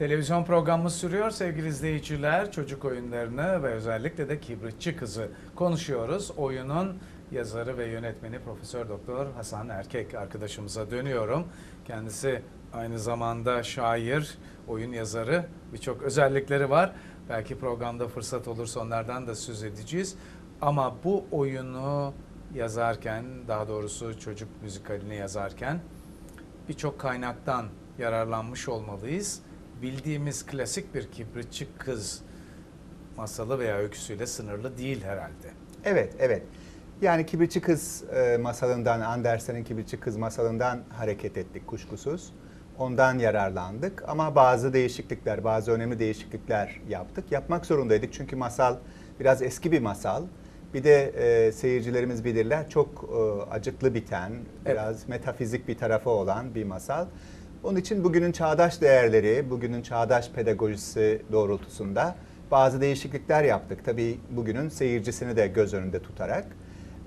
Televizyon programımız sürüyor sevgili izleyiciler. Çocuk oyunlarını ve özellikle de Kibritçi Kızı konuşuyoruz. Oyunun yazarı ve yönetmeni Profesör Doktor Hasan Erkek arkadaşımıza dönüyorum. Kendisi aynı zamanda şair, oyun yazarı birçok özellikleri var. Belki programda fırsat olursa onlardan da söz edeceğiz. Ama bu oyunu yazarken, daha doğrusu çocuk müzikalini yazarken birçok kaynaktan yararlanmış olmalıyız. Bildiğimiz klasik bir kibritçi kız masalı veya öyküsüyle sınırlı değil herhalde. Evet, evet. Yani Kibritçi Kız e, masalından, Andersen'in Kibritçi Kız masalından hareket ettik kuşkusuz. Ondan yararlandık ama bazı değişiklikler, bazı önemli değişiklikler yaptık. Yapmak zorundaydık çünkü masal biraz eski bir masal. Bir de e, seyircilerimiz bilirler çok e, acıklı biten, biraz metafizik bir tarafı olan bir masal. Onun için bugünün çağdaş değerleri, bugünün çağdaş pedagojisi doğrultusunda bazı değişiklikler yaptık. Tabii bugünün seyircisini de göz önünde tutarak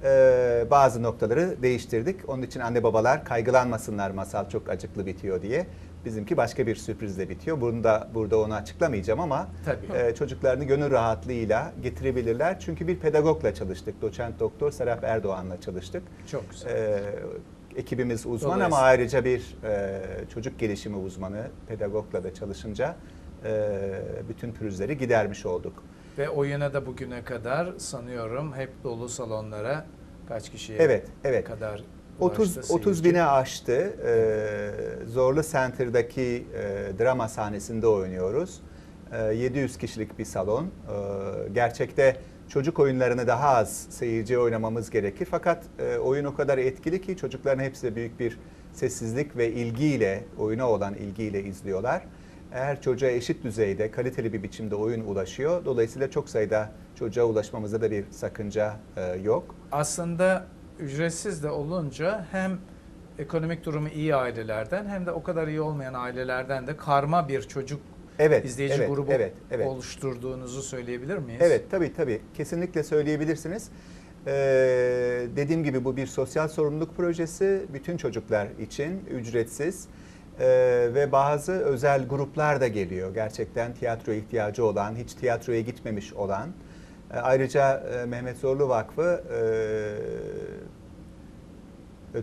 e, bazı noktaları değiştirdik. Onun için anne babalar kaygılanmasınlar masal çok acıklı bitiyor diye. Bizimki başka bir sürprizle bitiyor. Bunu da burada onu açıklamayacağım ama Tabii. e, çocuklarını gönül rahatlığıyla getirebilirler. Çünkü bir pedagogla çalıştık. Doçent Doktor Serap Erdoğan'la çalıştık. Çok güzel. Ee, ekibimiz uzman ama ayrıca bir e, çocuk gelişimi uzmanı, pedagogla da çalışınca e, bütün pürüzleri gidermiş olduk. Ve oyuna da bugüne kadar sanıyorum hep dolu salonlara kaç kişiye Evet, evet. kadar 30 ulaştı 30 seyirci? bine aştı. Ee, Zorlu Center'daki e, drama sahnesinde oynuyoruz. Ee, 700 kişilik bir salon. Ee, gerçekte çocuk oyunlarını daha az seyirciye oynamamız gerekir. Fakat e, oyun o kadar etkili ki çocukların hepsi de büyük bir sessizlik ve ilgiyle, oyuna olan ilgiyle izliyorlar. Eğer çocuğa eşit düzeyde, kaliteli bir biçimde oyun ulaşıyor. Dolayısıyla çok sayıda çocuğa ulaşmamızda da bir sakınca e, yok. Aslında ücretsiz de olunca hem ekonomik durumu iyi ailelerden hem de o kadar iyi olmayan ailelerden de karma bir çocuk Evet, izleyici evet, grubu evet, evet. oluşturduğunuzu söyleyebilir miyiz? Evet tabii tabii kesinlikle söyleyebilirsiniz. Ee, dediğim gibi bu bir sosyal sorumluluk projesi bütün çocuklar için ücretsiz Ee, ve bazı özel gruplar da geliyor gerçekten tiyatroya ihtiyacı olan hiç tiyatroya gitmemiş olan Ee, ayrıca e, Mehmet Zorlu Vakfı e,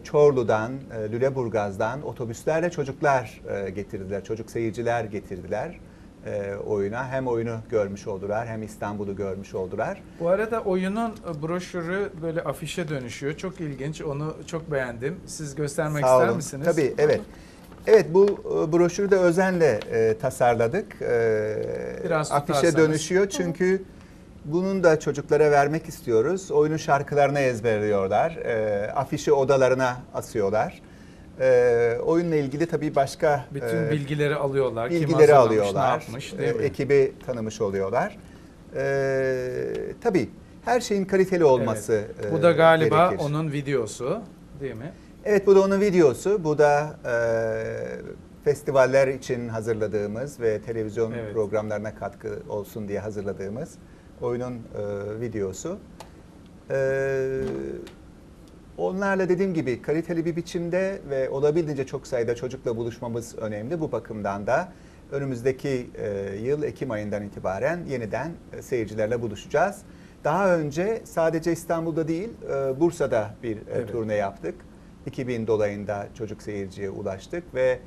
Çorlu'dan, e, Lüleburgaz'dan otobüslerle çocuklar e, getirdiler, çocuk seyirciler getirdiler e, oyuna. Hem oyunu görmüş oldular hem İstanbul'u görmüş oldular. Bu arada oyunun broşürü böyle afişe dönüşüyor. Çok ilginç. Onu çok beğendim. Siz göstermek Sağ ister olun. misiniz? Tabii, evet. Evet bu e, broşürü de özenle e, tasarladık. E, Biraz afişe tutarsanız. dönüşüyor çünkü bunun da çocuklara vermek istiyoruz. Oyunun şarkılarını ezberliyorlar. E, afişi odalarına asıyorlar. E, oyunla ilgili tabii başka Bütün e, bilgileri alıyorlar. Kim bilgileri hazırlamış, alıyorlar. Ne yapmış değil e, mi? ekibi tanımış oluyorlar. E, tabii her şeyin kaliteli olması Evet. Bu e, da galiba gerekir. onun videosu değil mi? Evet bu da onun videosu. Bu da e, festivaller için hazırladığımız ve televizyon Evet. programlarına katkı olsun diye hazırladığımız oyunun e, videosu. E, onlarla dediğim gibi kaliteli bir biçimde ve olabildiğince çok sayıda çocukla buluşmamız önemli. Bu bakımdan da önümüzdeki e, yıl Ekim ayından itibaren yeniden e, seyircilerle buluşacağız. Daha önce sadece İstanbul'da değil e, Bursa'da bir e, Evet. turne yaptık. 2000 dolayında çocuk seyirciye ulaştık ve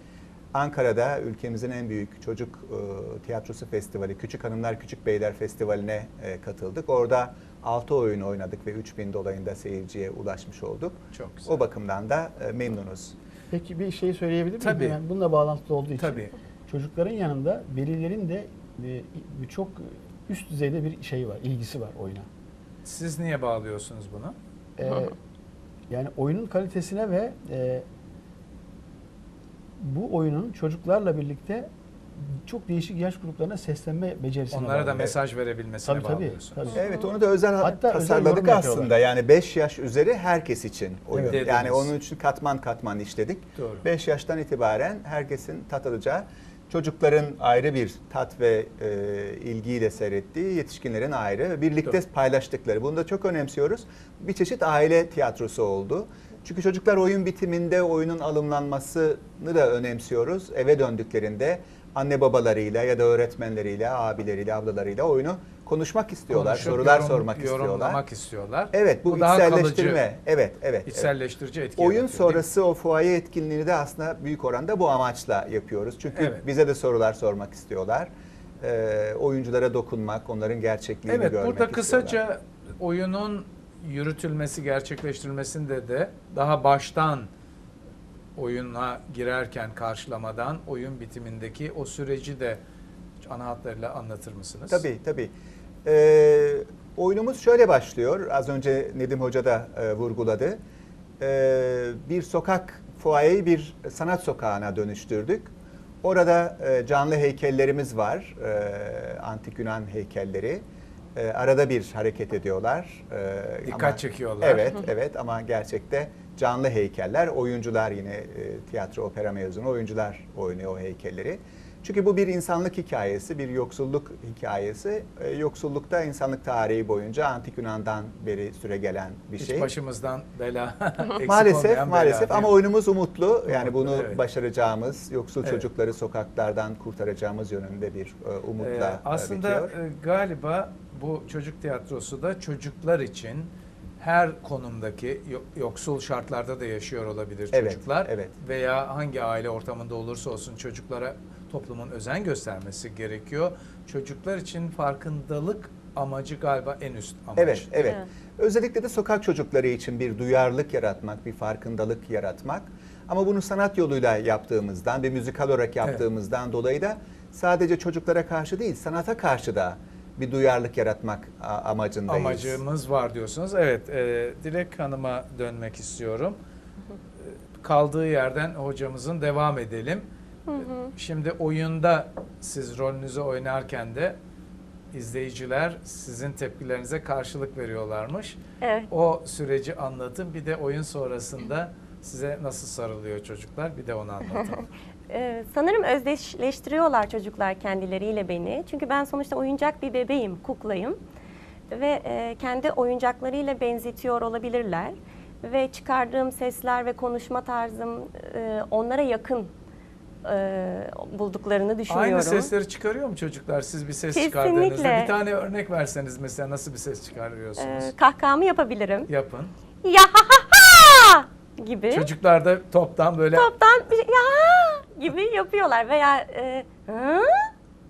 Ankara'da ülkemizin en büyük çocuk e, tiyatrosu festivali, Küçük Hanımlar Küçük Beyler Festivali'ne e, katıldık. Orada 6 oyun oynadık ve 3000 dolayında seyirciye ulaşmış olduk. Çok güzel. O bakımdan da e, memnunuz. Peki bir şey söyleyebilir miyim? Tabii. Yani bununla bağlantılı olduğu için. Tabii. Çocukların yanında velilerin de e, bir çok üst düzeyde bir şey var, ilgisi var oyuna. Siz niye bağlıyorsunuz bunu? Ee, yani oyunun kalitesine ve e, bu oyunun çocuklarla birlikte çok değişik yaş gruplarına seslenme becerisine Onlara da bağlı. mesaj verebilmesine Tabii, tabii, tabii. Evet onu da özel Hatta özel tasarladık yapıyorlar. aslında. Yani 5 yaş üzeri herkes için oyun. Evet. Yani onun için katman katman işledik. Doğru. 5 yaştan itibaren herkesin tat alacağı, çocukların ayrı bir tat ve e, ilgiyle seyrettiği, yetişkinlerin ayrı ve birlikte Doğru. paylaştıkları. Bunu da çok önemsiyoruz. Bir çeşit aile tiyatrosu oldu. Çünkü çocuklar oyun bitiminde oyunun alımlanmasını da önemsiyoruz. Eve döndüklerinde anne babalarıyla ya da öğretmenleriyle, abileriyle, ablalarıyla oyunu konuşmak istiyorlar, Konuşup sorular yorum- sormak istiyorlar. Yorumlamak istiyorlar. Evet, bu, daha içselleştirme. kalıcı, Evet, evet. evet. içselleştirici etki Oyun yaratıyor, sonrası o fuaye etkinliğini de aslında büyük oranda bu amaçla yapıyoruz. Çünkü Evet. bize de sorular sormak istiyorlar. Ee, oyunculara dokunmak, onların gerçekliğini Evet görmek burada istiyorlar. kısaca oyunun yürütülmesi, gerçekleştirilmesinde de daha baştan oyuna girerken karşılamadan oyun bitimindeki o süreci de ana hatlarıyla anlatır mısınız? Tabii tabii. Ee, oyunumuz şöyle başlıyor. Az önce Nedim Hoca da e, vurguladı. Ee, bir sokak fuayeyi bir sanat sokağına dönüştürdük. Orada e, canlı heykellerimiz var. E, antik Yunan heykelleri. E, arada bir hareket ediyorlar. E, Dikkat çekiyorlar. Evet, evet ama gerçekte canlı heykeller. Oyuncular yine e, tiyatro, opera mezunu oyuncular oynuyor o heykelleri. Çünkü bu bir insanlık hikayesi, bir yoksulluk hikayesi. E, yoksullukta insanlık tarihi boyunca antik Yunan'dan beri süre gelen bir Hiç şey. başımızdan bela maalesef bela, maalesef değil ama oyunumuz umutlu. Yani Umutlu, bunu evet. başaracağımız, yoksul Evet. çocukları sokaklardan kurtaracağımız yönünde bir e, umutla Ee, e, aslında bitiyor. e, galiba bu çocuk tiyatrosu da çocuklar için her konumdaki yo- yoksul şartlarda da yaşıyor olabilir Evet, çocuklar evet. veya hangi aile ortamında olursa olsun çocuklara toplumun özen göstermesi gerekiyor. Çocuklar için farkındalık amacı galiba en üst amaç. Evet, evet. Evet. Özellikle de sokak çocukları için bir duyarlılık yaratmak, bir farkındalık yaratmak. Ama bunu sanat yoluyla yaptığımızdan ve müzikal olarak yaptığımızdan dolayı da sadece çocuklara karşı değil, sanata karşı da bir duyarlılık yaratmak amacındayız. Amacımız var diyorsunuz. Evet, e, Dilek Hanım'a dönmek istiyorum. Kaldığı yerden hocamızın devam edelim. Şimdi oyunda siz rolünüzü oynarken de izleyiciler sizin tepkilerinize karşılık veriyorlarmış. Evet. O süreci anlatın. Bir de oyun sonrasında size nasıl sarılıyor çocuklar bir de onu anlatın. Ee, sanırım özdeşleştiriyorlar çocuklar kendileriyle beni. Çünkü ben sonuçta oyuncak bir bebeğim, kuklayım. Ve e, kendi oyuncaklarıyla benzetiyor olabilirler. Ve çıkardığım sesler ve konuşma tarzım e, onlara yakın e, bulduklarını düşünüyorum. Aynı sesleri çıkarıyor mu çocuklar siz bir ses Kesinlikle. çıkardığınızda? Bir tane örnek verseniz mesela nasıl bir ses çıkarıyorsunuz? Ee, kahkahamı yapabilirim. Yapın. Ya ha ha ha gibi. Çocuklar da toptan böyle Toptan bir şey, ya gibi yapıyorlar veya e, hı?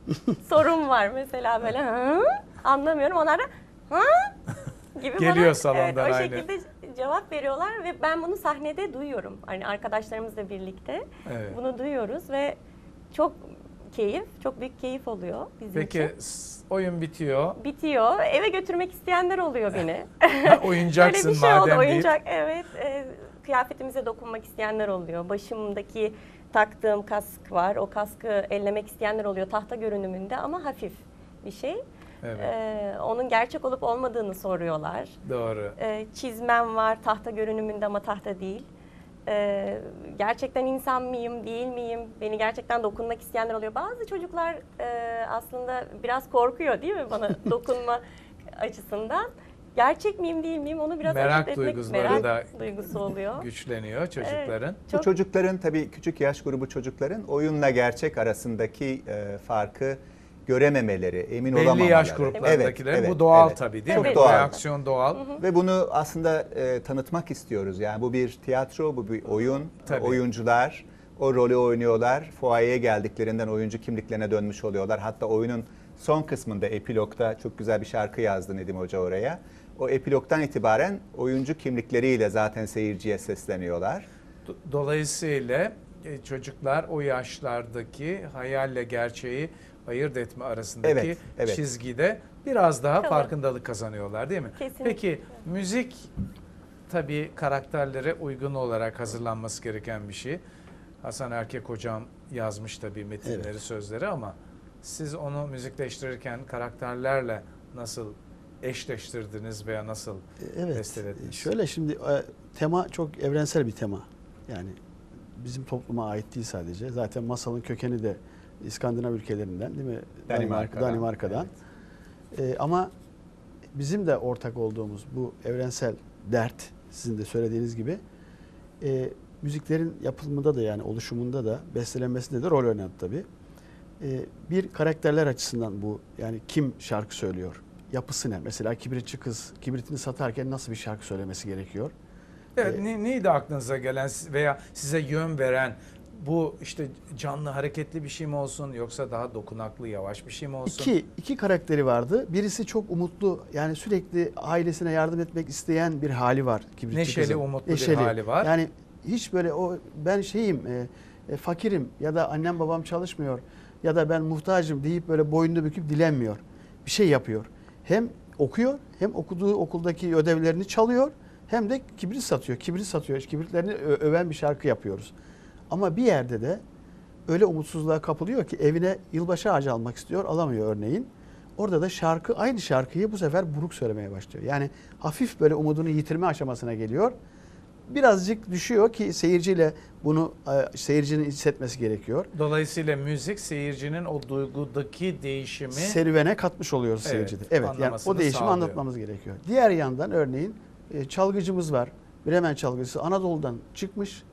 sorun var mesela böyle hı? anlamıyorum onlar da hı? gibi Geliyor bana salondan evet, o aynı. şekilde cevap veriyorlar ve ben bunu sahnede duyuyorum. Hani arkadaşlarımızla birlikte Evet. bunu duyuyoruz ve çok keyif, çok büyük keyif oluyor bizim Peki için. oyun bitiyor. Bitiyor. Eve götürmek isteyenler oluyor beni. Ha, Oyuncaksın Öyle bir şey madem oldu. deyip. Oyuncak evet. E, kıyafetimize dokunmak isteyenler oluyor. Başımdaki taktığım kask var. O kaskı ellemek isteyenler oluyor. Tahta görünümünde ama hafif bir şey. Evet. E, onun gerçek olup olmadığını soruyorlar. Doğru. E, çizmem var tahta görünümünde ama tahta değil. E, gerçekten insan mıyım, değil miyim? Beni gerçekten dokunmak isteyenler oluyor. Bazı çocuklar e, aslında biraz korkuyor değil mi bana dokunma açısından? Gerçek miyim, değil miyim? Onu biraz Merak duyguları merak da duygusu oluyor. Güçleniyor çocukların. Bu Çok çocukların tabii küçük yaş grubu çocukların oyunla gerçek arasındaki e, farkı görememeleri, emin Belli olamamaları. yaş gruplarındakilerin Evet, bu evet, doğal evet. tabii değil Çok mi? Bu doğal. reaksiyon doğal. Ve bunu aslında e, tanıtmak istiyoruz. Yani bu bir tiyatro, bu bir oyun. Tabii. Oyuncular o rolü oynuyorlar. Fuayeye geldiklerinden oyuncu kimliklerine dönmüş oluyorlar. Hatta oyunun son kısmında, epilogda çok güzel bir şarkı yazdı Nedim Hoca oraya. O epilogdan itibaren oyuncu kimlikleriyle zaten seyirciye sesleniyorlar. Do- Dolayısıyla e, çocuklar o yaşlardaki hayalle gerçeği ayırt etme arasındaki Evet, evet. çizgide biraz daha Tabii. farkındalık kazanıyorlar değil mi? Kesinlikle. Peki müzik tabii karakterlere uygun olarak hazırlanması gereken bir şey. Hasan Erkek hocam yazmış tabii metinleri, Evet. sözleri ama siz onu müzikleştirirken karakterlerle nasıl eşleştirdiniz veya nasıl Evet. bestelediniz? Şöyle şimdi e, tema çok evrensel bir tema. Yani bizim topluma ait değil sadece. Zaten masalın kökeni de İskandinav ülkelerinden değil mi? Danimarka'dan. Danimarka'dan. E, ama bizim de ortak olduğumuz bu evrensel dert sizin de söylediğiniz gibi e, müziklerin yapılımında da yani oluşumunda da bestelenmesinde de rol oynadı tabii. e, bir karakterler açısından bu yani kim şarkı söylüyor? Yapısı ne? Mesela kibritçi kız kibritini satarken nasıl bir şarkı söylemesi gerekiyor? Evet, Ee, ne, neydi aklınıza gelen veya size yön veren bu işte canlı hareketli bir şey mi olsun yoksa daha dokunaklı yavaş bir şey mi olsun? İki, iki karakteri vardı. Birisi çok umutlu yani sürekli ailesine yardım etmek isteyen bir hali var. Kibritçi Neşeli, kızın. umutlu bir hali var. Yani hiç böyle o ben şeyim e, e, fakirim ya da annem babam çalışmıyor ya da ben muhtacım deyip böyle boynunu büküp dilenmiyor. Bir şey yapıyor. Hem okuyor hem okuduğu okuldaki ödevlerini çalıyor hem de kibrit satıyor. Kibrit satıyor. Kibritlerini öven bir şarkı yapıyoruz. Ama bir yerde de öyle umutsuzluğa kapılıyor ki evine yılbaşı ağacı almak istiyor, alamıyor örneğin. Orada da şarkı aynı şarkıyı bu sefer buruk söylemeye başlıyor. Yani hafif böyle umudunu yitirme aşamasına geliyor. Birazcık düşüyor ki seyirciyle bunu e, seyircinin hissetmesi gerekiyor. Dolayısıyla müzik seyircinin o duygudaki değişimi Serüvene katmış oluyoruz Evet, seyircide. Evet yani o değişimi sağlıyor. anlatmamız gerekiyor. Diğer yandan örneğin e, çalgıcımız var. Bremen çalgıcısı Anadolu'dan çıkmış.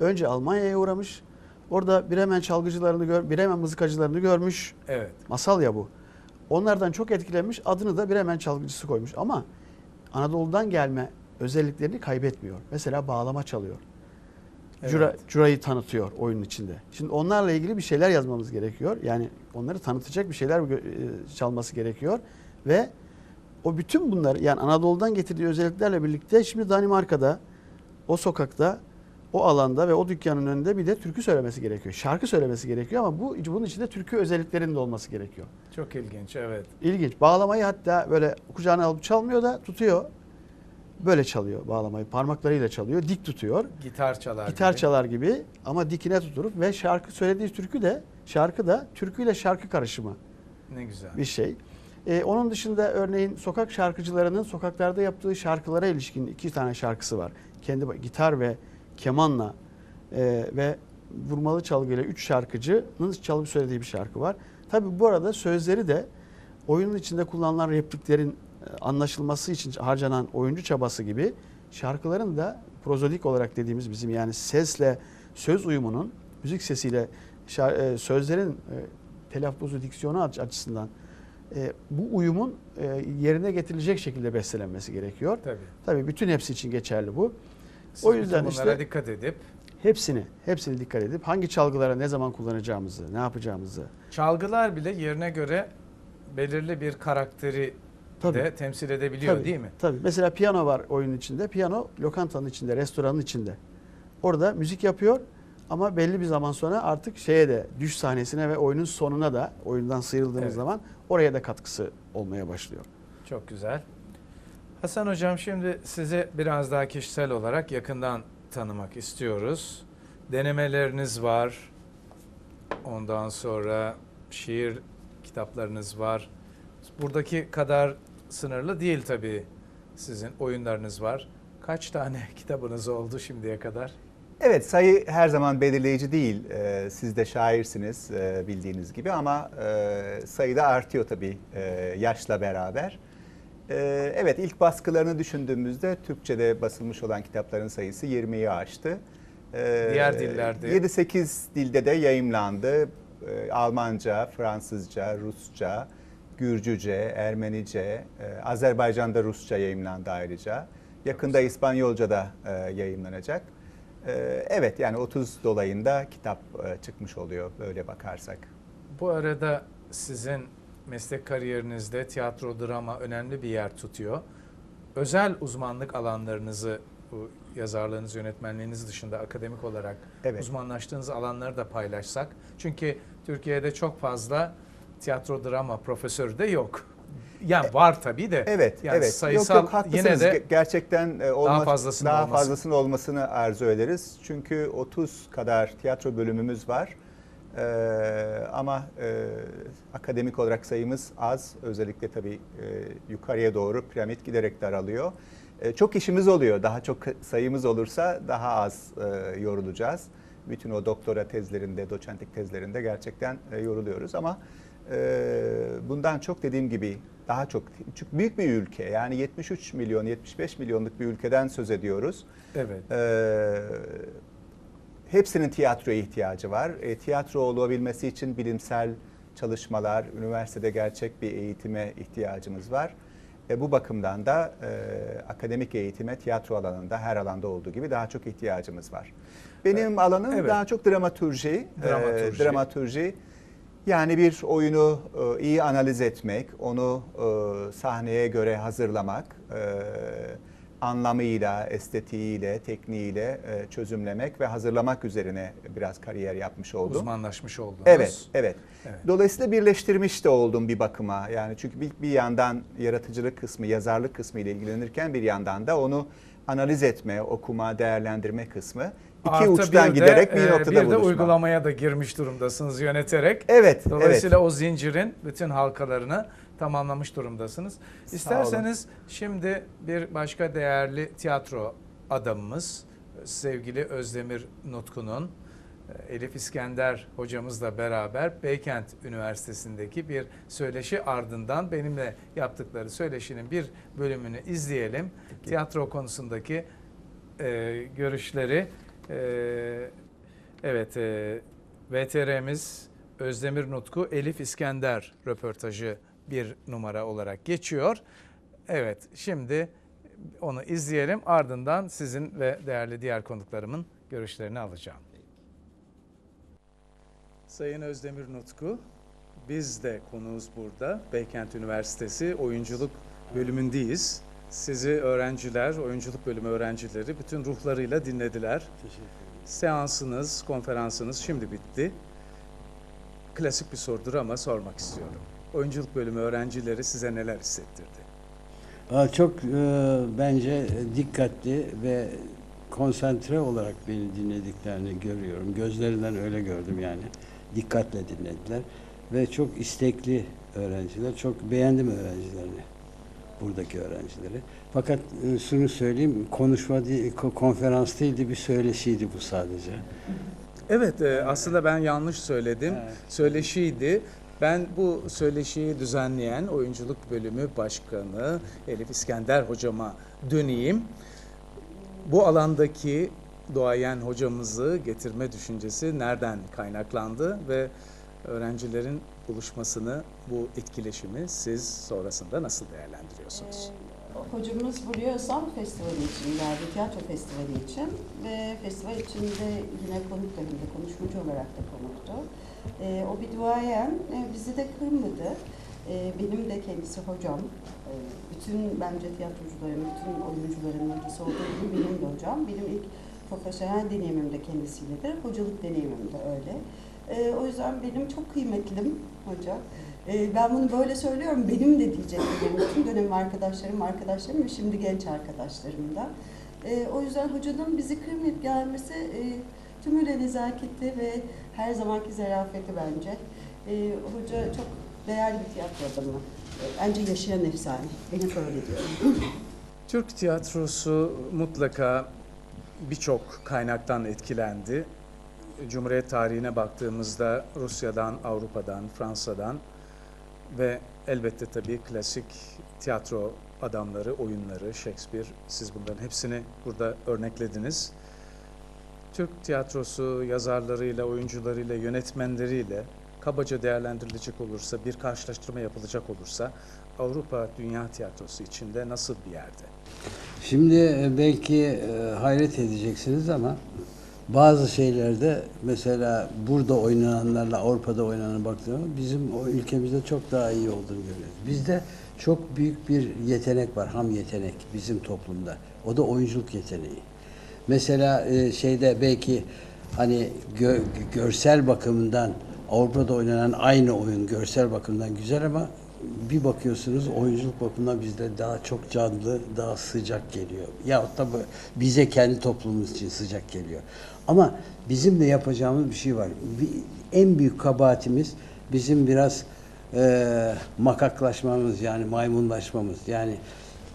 Önce Almanya'ya uğramış. Orada Bremen çalgıcılarını gör, Bremen mızıkacılarını görmüş. evet Masal ya bu. Onlardan çok etkilenmiş. Adını da Bremen çalgıcısı koymuş. Ama Anadolu'dan gelme özelliklerini kaybetmiyor. Mesela bağlama çalıyor. Cura, Evet. curayı tanıtıyor oyunun içinde. Şimdi onlarla ilgili bir şeyler yazmamız gerekiyor. Yani onları tanıtacak bir şeyler e, çalması gerekiyor. Ve o bütün bunları yani Anadolu'dan getirdiği özelliklerle birlikte şimdi Danimarka'da o sokakta o alanda ve o dükkanın önünde bir de türkü söylemesi gerekiyor. Şarkı söylemesi gerekiyor ama bu bunun içinde türkü özelliklerinin de olması gerekiyor. çok ilginç evet. İlginç. Bağlamayı hatta böyle kucağına alıp çalmıyor da tutuyor. Böyle çalıyor bağlamayı. Parmaklarıyla çalıyor. Dik tutuyor. Gitar çalar Gitar gibi. çalar gibi ama dikine tuturup ve şarkı söylediği türkü de şarkı da türküyle şarkı karışımı Ne güzel. bir şey. Ee, onun dışında örneğin sokak şarkıcılarının sokaklarda yaptığı şarkılara ilişkin iki tane şarkısı var. Kendi gitar ve kemanla e, ve vurmalı çalgıyla üç şarkıcının çalıp söylediği bir şarkı var. Tabi bu arada sözleri de oyunun içinde kullanılan repliklerin anlaşılması için harcanan oyuncu çabası gibi şarkıların da prozodik olarak dediğimiz bizim yani sesle söz uyumunun müzik sesiyle şar- e, sözlerin e, telaffuzu diksiyonu aç- açısından e, bu uyumun e, yerine getirilecek şekilde bestelenmesi gerekiyor. Tabii. Tabii bütün hepsi için geçerli bu. Siz O yüzden işte- dikkat edip Hepsini, hepsini dikkat edip hangi çalgılara ne zaman kullanacağımızı, ne yapacağımızı çalgılar bile yerine göre belirli bir karakteri Tabii. de temsil edebiliyor Tabii, değil mi? Tabii. Mesela piyano var oyunun içinde. Piyano lokantanın içinde, restoranın içinde. Orada müzik yapıyor ama belli bir zaman sonra artık şeye de düş sahnesine ve oyunun sonuna da oyundan sıyrıldığımız Evet. zaman oraya da katkısı olmaya başlıyor. Çok güzel. Hasan Hocam şimdi sizi biraz daha kişisel olarak yakından tanımak istiyoruz. Denemeleriniz var. Ondan sonra şiir kitaplarınız var. Buradaki kadar sınırlı değil tabii sizin oyunlarınız var. Kaç tane kitabınız oldu şimdiye kadar? Evet sayı her zaman belirleyici değil. Ee, siz de şairsiniz e, bildiğiniz gibi ama e, sayı da artıyor tabii e, yaşla beraber. E, evet ilk baskılarını düşündüğümüzde Türkçe'de basılmış olan kitapların sayısı 20'yi aştı. E, Diğer dillerde? 7-8 dilde de yayımlandı. E, Almanca, Fransızca, Rusça, Gürcüce, Ermenice, e, Azerbaycan'da Rusça yayımlandı ayrıca. Yakında İspanyolca da e, yayımlanacak. Ee, Evet yani 30 dolayında kitap e, çıkmış oluyor böyle bakarsak. Bu arada sizin meslek kariyerinizde tiyatro, drama önemli bir yer tutuyor. Özel uzmanlık alanlarınızı, bu yazarlığınız, yönetmenliğiniz dışında akademik olarak Evet. uzmanlaştığınız alanları da paylaşsak. Çünkü Türkiye'de çok fazla tiyatro, drama profesörü de yok. Yani var tabii de. Evet, yani evet. Sayısal yok yok haklısınız. yine de Ge- gerçekten e, olma- daha olması. fazlasının olmasını arzu ederiz. Çünkü 30 kadar tiyatro bölümümüz var. Ee, ama e, akademik olarak sayımız az. Özellikle tabii e, yukarıya doğru piramit giderek daralıyor. E, çok işimiz oluyor. Daha çok sayımız olursa daha az e, yorulacağız. Bütün o doktora tezlerinde, doçentlik tezlerinde gerçekten e, yoruluyoruz ama bundan çok dediğim gibi daha çok çünkü büyük bir ülke yani 73 milyon 75 milyonluk bir ülkeden söz ediyoruz. evet. Ee, hepsinin tiyatroya ihtiyacı var. E, tiyatro olabilmesi için bilimsel çalışmalar, üniversitede gerçek bir eğitime ihtiyacımız var. E, bu bakımdan da e, akademik eğitime tiyatro alanında her alanda olduğu gibi daha çok ihtiyacımız var. Benim alanım evet. daha çok dramaturji. e, Dramaturji. Yani bir oyunu e, iyi analiz etmek, onu e, sahneye göre hazırlamak, e, anlamıyla, estetiğiyle, tekniğiyle e, çözümlemek ve hazırlamak üzerine biraz kariyer yapmış oldum. Uzmanlaşmış oldunuz. Evet, evet. Evet. Dolayısıyla birleştirmiş de oldum bir bakıma. Yani çünkü bir, bir yandan yaratıcılık kısmı, yazarlık kısmı ile ilgilenirken bir yandan da onu analiz etme, okuma, değerlendirme kısmı iki Artı uçtan bir de, giderek bir e, noktada Bir de buluşma. uygulamaya da girmiş durumdasınız yöneterek. Evet, Dolayısıyla evet. o zincirin bütün halkalarını tamamlamış durumdasınız. İsterseniz şimdi bir başka değerli tiyatro adamımız sevgili Özdemir Nutku'nun e, Elif İskender hocamızla beraber Beykent Üniversitesi'ndeki bir söyleşi ardından benimle yaptıkları söyleşinin bir bölümünü izleyelim. Tiyatro konusundaki e, görüşleri e, evet e, VTR'miz Özdemir Nutku Elif İskender röportajı bir numara olarak geçiyor. Evet şimdi onu izleyelim ardından sizin ve değerli diğer konuklarımın görüşlerini alacağım. Sayın Özdemir Nutku, biz de konuğuz burada. Beykent Üniversitesi oyunculuk bölümündeyiz. Sizi öğrenciler, oyunculuk bölümü öğrencileri bütün ruhlarıyla dinlediler. Seansınız, konferansınız şimdi bitti. Klasik bir sorudur ama sormak istiyorum. Oyunculuk bölümü öğrencileri size neler hissettirdi? Çok e, bence dikkatli ve konsantre olarak beni dinlediklerini görüyorum. Gözlerinden öyle gördüm yani. Dikkatle dinlediler. Ve çok istekli öğrenciler. Çok beğendim öğrencilerini. Buradaki öğrencileri. Fakat e, şunu söyleyeyim, konuşma değil, ko- konferans değildi, bir söyleşiydi bu sadece. Evet, e, aslında ben yanlış söyledim. Evet. Söyleşiydi. Ben bu söyleşiyi düzenleyen oyunculuk bölümü başkanı Elif İskender hocama döneyim. Bu alandaki doğayan hocamızı getirme düşüncesi nereden kaynaklandı ve öğrencilerin buluşmasını, bu etkileşimi siz sonrasında nasıl değerlendiriyorsunuz? Ee, Hocamız buraya Sam Festivali için geldi, tiyatro festivali için ve festival içinde yine konuk da hem de konuşmacı olarak da konuktu. Ee, o bir duayen e, bizi de kırmadı. Ee, benim de kendisi hocam. Ee, bütün bence tiyatrocuların, bütün oyuncuların hocası olduğu gibi benim de hocam. Benim ilk profesyonel deneyimim de kendisiyledir, hocalık deneyimim de öyle. Ee, o yüzden benim çok kıymetlim hoca. Ee, ben bunu böyle söylüyorum, benim de diyecektim. Bütün dönem arkadaşlarım, arkadaşlarım ve şimdi genç arkadaşlarım da. Ee, o yüzden hocanın bizi kırmayıp gelmesi e, tümüyle nezaketi ve her zamanki zarafeti bence. Ee, hoca çok değerli bir tiyatro adamı. Ee, Bence yaşayan efsane. Ben hep öyle diyorum. Türk tiyatrosu mutlaka birçok kaynaktan etkilendi. Cumhuriyet tarihine baktığımızda Rusya'dan, Avrupa'dan, Fransa'dan ve elbette tabii klasik tiyatro adamları, oyunları, Shakespeare, siz bunların hepsini burada örneklediniz. Türk tiyatrosu yazarlarıyla, oyuncularıyla, yönetmenleriyle kabaca değerlendirilecek olursa, bir karşılaştırma yapılacak olursa Avrupa dünya tiyatrosu içinde nasıl bir yerde? Şimdi e, belki e, hayret edeceksiniz ama bazı şeylerde mesela burada oynananlarla Avrupa'da oynanana baktığımda bizim o ülkemizde çok daha iyi olduğunu görüyoruz. Bizde çok büyük bir yetenek var, ham yetenek bizim toplumda. O da oyunculuk yeteneği. Mesela e, şeyde belki hani gö- görsel bakımından Avrupa'da oynanan aynı oyun görsel bakımdan güzel ama bir bakıyorsunuz oyunculuk bakımından bizde daha çok canlı, daha sıcak geliyor. Yahut da bize kendi toplumumuz için sıcak geliyor. Ama bizim de yapacağımız bir şey var. Bir- en büyük kabahatimiz bizim biraz e, makaklaşmamız yani maymunlaşmamız. Yani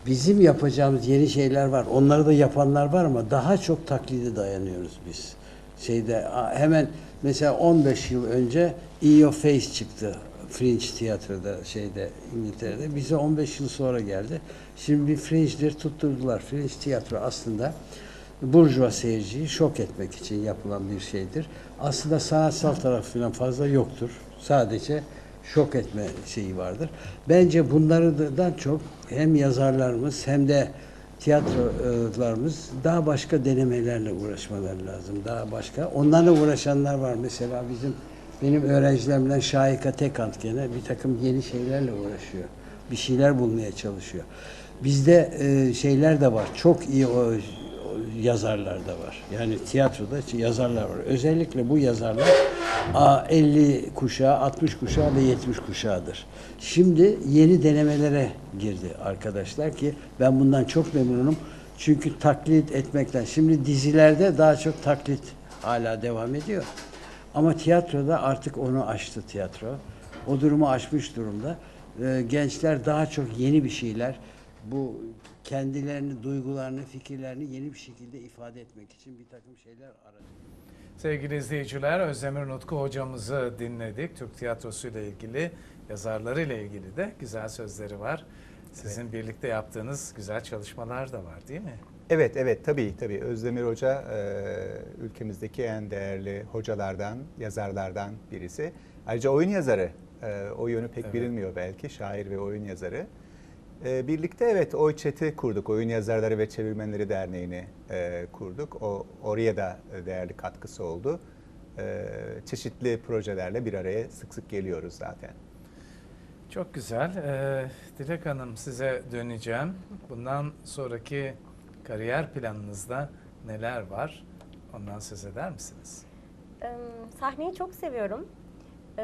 bizim yapacağımız yeni şeyler var. Onları da yapanlar var ama daha çok taklide dayanıyoruz biz. Şeyde hemen mesela 15 yıl önce Your Face çıktı. Fringe tiyatroda şeyde İngiltere'de. Bize 15 yıl sonra geldi. Şimdi bir Fringe'dir tutturdular. Fringe tiyatro aslında burjuva seyirciyi şok etmek için yapılan bir şeydir. Aslında sanatsal tarafı falan fazla yoktur. Sadece şok etme şeyi vardır. Bence bunlardan çok hem yazarlarımız hem de tiyatrolarımız daha başka denemelerle uğraşmaları lazım. Daha başka. Onlarla uğraşanlar var. Mesela bizim benim öğrencilerimden Şahika Tekant gene bir takım yeni şeylerle uğraşıyor. Bir şeyler bulmaya çalışıyor. Bizde e, şeyler de var. Çok iyi o, o yazarlar da var. Yani tiyatroda yazarlar var. Özellikle bu yazarlar a, 50 kuşağı, 60 kuşağı ve 70 kuşağıdır. Şimdi yeni denemelere girdi arkadaşlar ki ben bundan çok memnunum. Çünkü taklit etmekten. Şimdi dizilerde daha çok taklit hala devam ediyor. Ama tiyatroda artık onu aştı tiyatro. O durumu aşmış durumda. Ee, gençler daha çok yeni bir şeyler, bu kendilerini, duygularını, fikirlerini yeni bir şekilde ifade etmek için bir takım şeyler aradı. Sevgili izleyiciler, Özdemir Nutku hocamızı dinledik. Türk tiyatrosu ile ilgili, yazarları ile ilgili de güzel sözleri var. Sizin birlikte yaptığınız güzel çalışmalar da var değil mi? Evet, evet tabii tabii. Özdemir Hoca e, ülkemizdeki en değerli hocalardan, yazarlardan birisi. Ayrıca oyun yazarı. E, o yönü pek Evet. bilinmiyor belki. Şair ve oyun yazarı. E, birlikte evet Oy Chat'i kurduk. Oyun Yazarları ve Çevirmenleri Derneği'ni e, kurduk. O oraya da değerli katkısı oldu. E, çeşitli projelerle bir araya sık sık geliyoruz zaten. Çok güzel. Ee, Dilek Hanım size döneceğim. Bundan sonraki kariyer planınızda neler var? Ondan söz eder misiniz? Ee, Sahneyi çok seviyorum. Ee,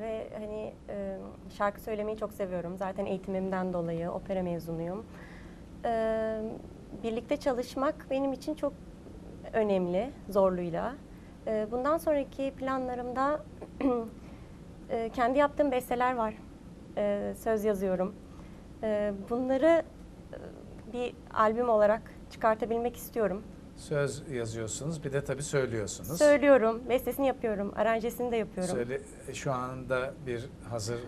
ve hani e, şarkı söylemeyi çok seviyorum. Zaten eğitimimden dolayı opera mezunuyum. Ee, birlikte çalışmak benim için çok önemli zorluğuyla. Ee, bundan sonraki planlarımda e, kendi yaptığım besteler var. Ee, söz yazıyorum. Ee, bunları bir albüm olarak çıkartabilmek istiyorum. Söz yazıyorsunuz, bir de tabii söylüyorsunuz. Söylüyorum, bestesini yapıyorum, aranjesini de yapıyorum. Söyle, şu anda bir hazır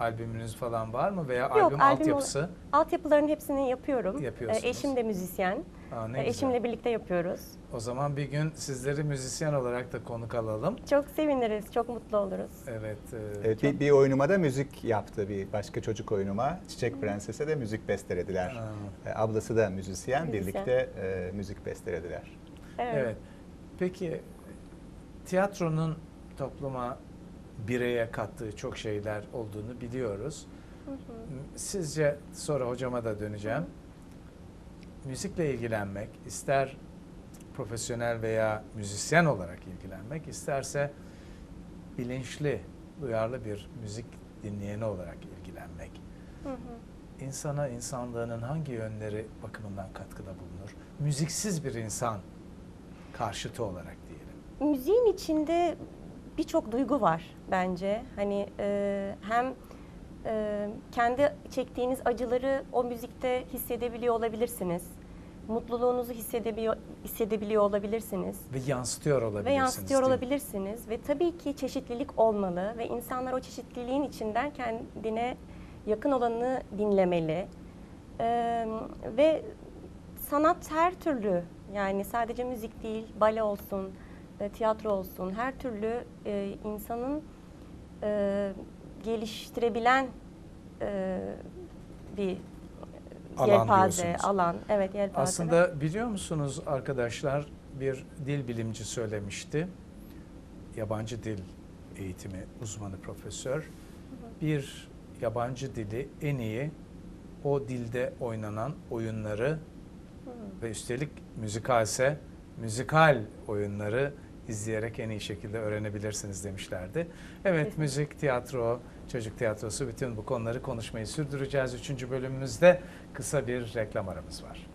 albümünüz falan var mı veya Yok, albüm albüm altyapısı? Altyapıların hepsini yapıyorum. Yapıyorsunuz. Ee, Eşim de müzisyen. Aa, ne güzel. Eşimle birlikte yapıyoruz. O zaman bir gün sizleri müzisyen olarak da konuk alalım. Çok seviniriz, çok mutlu oluruz. Evet. e, Evet, bir, bir oyunuma da müzik yaptı bir başka çocuk oyunuma. Çiçek Prenses'e de müzik bestelediler. E, Ablası da müzisyen, Müzisyen. birlikte e, müzik bestelediler. Evet. Evet. Peki tiyatronun topluma, bireye kattığı çok şeyler olduğunu biliyoruz. Sizce sonra hocama da döneceğim. Müzikle ilgilenmek, ister profesyonel veya müzisyen olarak ilgilenmek, isterse bilinçli, duyarlı bir müzik dinleyeni olarak ilgilenmek. Hı hı. insana insanlığının hangi yönleri bakımından katkıda bulunur? Müziksiz bir insan karşıtı olarak diyelim. Müziğin içinde birçok duygu var bence. Hani e, hem e, kendi çektiğiniz acıları o müzikte hissedebiliyor olabilirsiniz. Mutluluğunuzu hissedebiliyor, hissedebiliyor olabilirsiniz. Ve yansıtıyor olabilirsiniz. Ve yansıtıyor değil mi? olabilirsiniz. Ve tabii ki çeşitlilik olmalı ve insanlar o çeşitliliğin içinden kendine yakın olanı dinlemeli. Ee, ve sanat her türlü yani sadece müzik değil, bale olsun, e, tiyatro olsun her türlü e, insanın e, geliştirebilen e, bir Alan yelpaze, diyorsunuz. alan. Evet, yelpaze. Aslında biliyor musunuz arkadaşlar bir dil bilimci söylemişti. Yabancı dil eğitimi uzmanı profesör. Bir yabancı dili en iyi o dilde oynanan oyunları ve üstelik müzikalse müzikal oyunları izleyerek en iyi şekilde öğrenebilirsiniz demişlerdi. Evet müzik, tiyatro, çocuk tiyatrosu bütün bu konuları konuşmayı sürdüreceğiz. Üçüncü bölümümüzde kısa bir reklam aramız var.